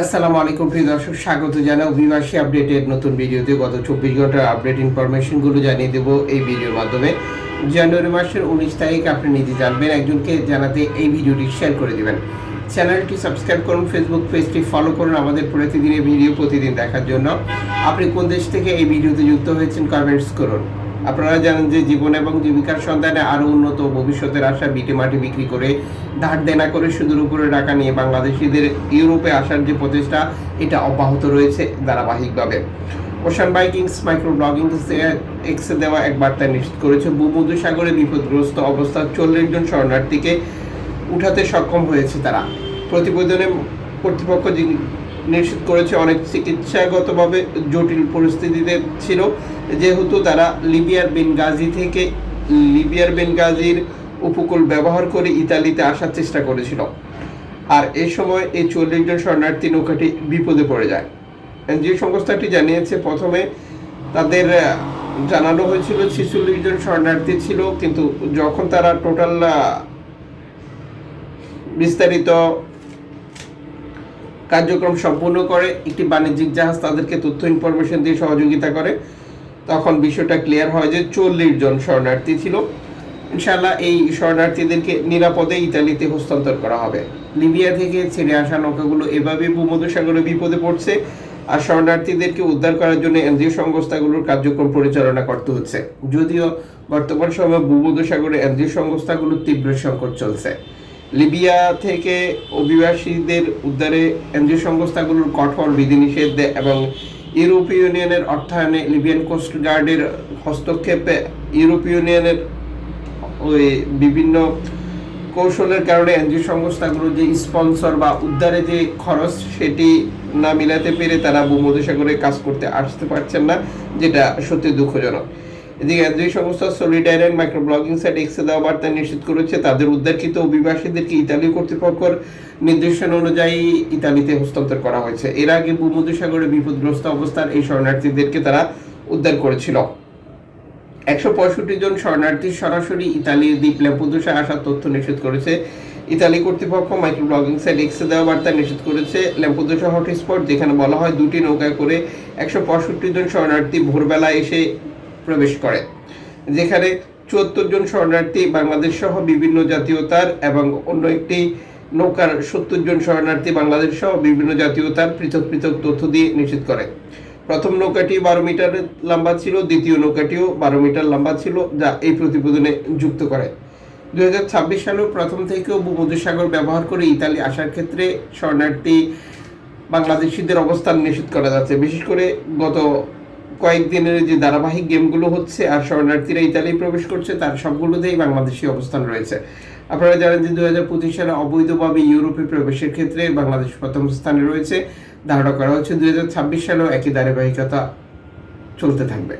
আসসালামু আলাইকুম, প্রিয় দর্শক, স্বাগত জানাই অভিবাসী আপডেটের নতুন ভিডিওতে। গত চব্বিশ ঘণ্টার আপডেট ইনফরমেশনগুলো জানিয়ে দেব এই ভিডিওর মাধ্যমে। জানুয়ারি মাসের উনিশ তারিখ, আপনি নিজে জানবেন, একজনকে জানাতে এই ভিডিওটি শেয়ার করে দিবেন। চ্যানেলটি সাবস্ক্রাইব করুন ফেসবুক পেজটি ফলো করুন আমাদের প্রতিদিনের ভিডিও প্রতিদিন দেখার জন্য। আপনি কোন দেশ থেকে এই ভিডিওতে যুক্ত হয়েছেন কমেন্টস করুন। আপনারা জানেন যে জীবন এবং জীবিকার সন্ধানে আরও উন্নত ভবিষ্যতের আশা বিটে মাটি বিক্রি করে ধার দেনা করে সুদের উপরে টাকা নিয়ে বাংলাদেশিদের ইউরোপে আসার যে প্রচেষ্টা, এটা অব্যাহত রয়েছে ধারাবাহিকভাবে। ওশান বাইকিংস মাইক্রো ব্লগিং এক্সে দেওয়া এক বার্তা নিশ্চিত করেছে ভূমধ্য সাগরে বিপদগ্রস্ত অবস্থায় চল্লিশ জন শরণার্থীকে উঠাতে সক্ষম হয়েছে তারা। প্রতিবেদনে কর্তৃপক্ষ নিশ্চিত করেছে, অনেক চিকিৎসাগতভাবে জটিল পরিস্থিতিতে ছিল। যেহেতু তারা লিবিয়ার বেনগাজি থেকে লিবিয়ার বেনগাজির উপকূল ব্যবহার করে ইতালিতে আসার চেষ্টা করেছিল। আর এ সময় এই চল্লিশ জন শরণার্থী নৌকাটি বিপদে পড়ে যায়। এনজিও সংস্থাটি জানিয়েছে, প্রথমে তাদের জানানো হয়েছিল ছেচল্লিশ জন শরণার্থী ছিল, কিন্তু যখন তারা টোটাল বিস্তারিত কার্যক্রম সম্পূর্ণ করে, একটি বাণিজ্যিক জাহাজ তাদেরকে তথ্য ইনফরমেশন দিয়ে সহযোগিতা করে। তখন বিষয়টা ক্লিয়ার হয় যে চল্লিশ জন শরণার্থী ছিল। ইনশাল্লাহ এই শরণার্থীদেরকে নিরাপদে ইতালিতে হস্তান্তর করা হবে। লিবিয়া থেকে ছেড়ে আসা নৌকাগুলো এভাবে ভূমধ্যসাগরে বিপদে পড়ছে আর শরণার্থীদেরকে উদ্ধার করার জন্য এনজিও সংস্থাগুলোর কার্যক্রম পরিচালনা করতে হচ্ছে। যদিও বর্তমান সময়ে ভূমধ্যসাগরে এনজিও সংস্থাগুলোর তীব্র সংকট চলছে। লিবিয়া থেকে অভিবাসীদের উদ্ধারে এনজিও সংস্থাগুলোর কঠোর বিধিনিষেধ এবং ইউরোপীয় ইউনিয়নের অর্থায়নে লিবিয়ান কোস্ট গার্ডের হস্তক্ষেপে ইউরোপীয় ইউনিয়নের ওই বিভিন্ন কৌশলের কারণে এনজিও সংস্থাগুলো যে স্পন্সর বা উদ্ধারে যে খরচ সেটি না মিলাতে পেরে তারা ভূমধ্যসাগরে কাজ করতে আসতে পারছেন না, যেটা সত্যি দুঃখজনক। এদিকে এনজিও সংস্থা সলিডার মাইক্রো ব্লগিং সাইট এক্সে দেওয়া বার্তা নিশ্চিত করেছে, তাদের উদ্ধারকৃত অভিবাসীদেরকে ইতালি কর্তৃপক্ষের নির্দেশনা অনুযায়ী ইতালিতে হস্তান্তর করা হয়েছে। এর আগে ভূমধ্যসাগরে বিপদগ্রস্ত অবস্থার এই শরণার্থীদেরকে তারা উদ্ধার করেছিল। একশো পঁয়ষট্টি জন শরণার্থী সরাসরি ইতালির দ্বীপ ল্যাম্পুদোসে আসার তথ্য নিশ্চিত করেছে। ইতালি কর্তৃপক্ষ মাইক্রো ব্লগিং সাইট এক্সে দেওয়া বার্তা নিষেধ করেছে। ল্যাম্পুদোসা হটস্পট যেখানে বলা হয় দুটি নৌকায় করে একশো পঁয়ষট্টি জন শরণার্থী ভোরবেলা এসে প্রবেশ করে। যেখানে চুয়াত্তর জন শরণার্থী বাংলাদেশ সহ বিভিন্ন জাতীয়তার এবং অন্য একটি নৌকার সত্তর জন শরণার্থী বাংলাদেশ সহ বিভিন্ন জাতীয়তার পৃথক পৃথক তথ্য দিয়ে নিশ্চিত করে। প্রথম নৌকাটি বারো মিটার লম্বা ছিল, দ্বিতীয় নৌকাটিও বারো মিটার লম্বা ছিল, যা এই প্রতিবেদনে যুক্ত করে। দুই হাজার ছাব্বিশ সালেও প্রথম থেকেও ভূমধ্যসাগর ব্যবহার করে ইতালি আসার ক্ষেত্রে শরণার্থী বাংলাদেশিদের অবস্থান নিশ্চিত করা যাচ্ছে। বিশেষ করে গত কয়েকদিনের যে ধারাবাহিক গেমগুলো হচ্ছে আর শরণার্থীরা ইতালি প্রবেশ করছে, তার সবগুলোতেই বাংলাদেশি অবস্থান রয়েছে। আপনারা জানেন যে দু হাজার পঁচিশ সালে অবৈধভাবে ইউরোপে প্রবেশের ক্ষেত্রে বাংলাদেশ প্রথম স্থানে রয়েছে। ধারণা করা হচ্ছে দু হাজার ছাব্বিশ সালেও একই ধারাবাহিকতা চলতে থাকবে।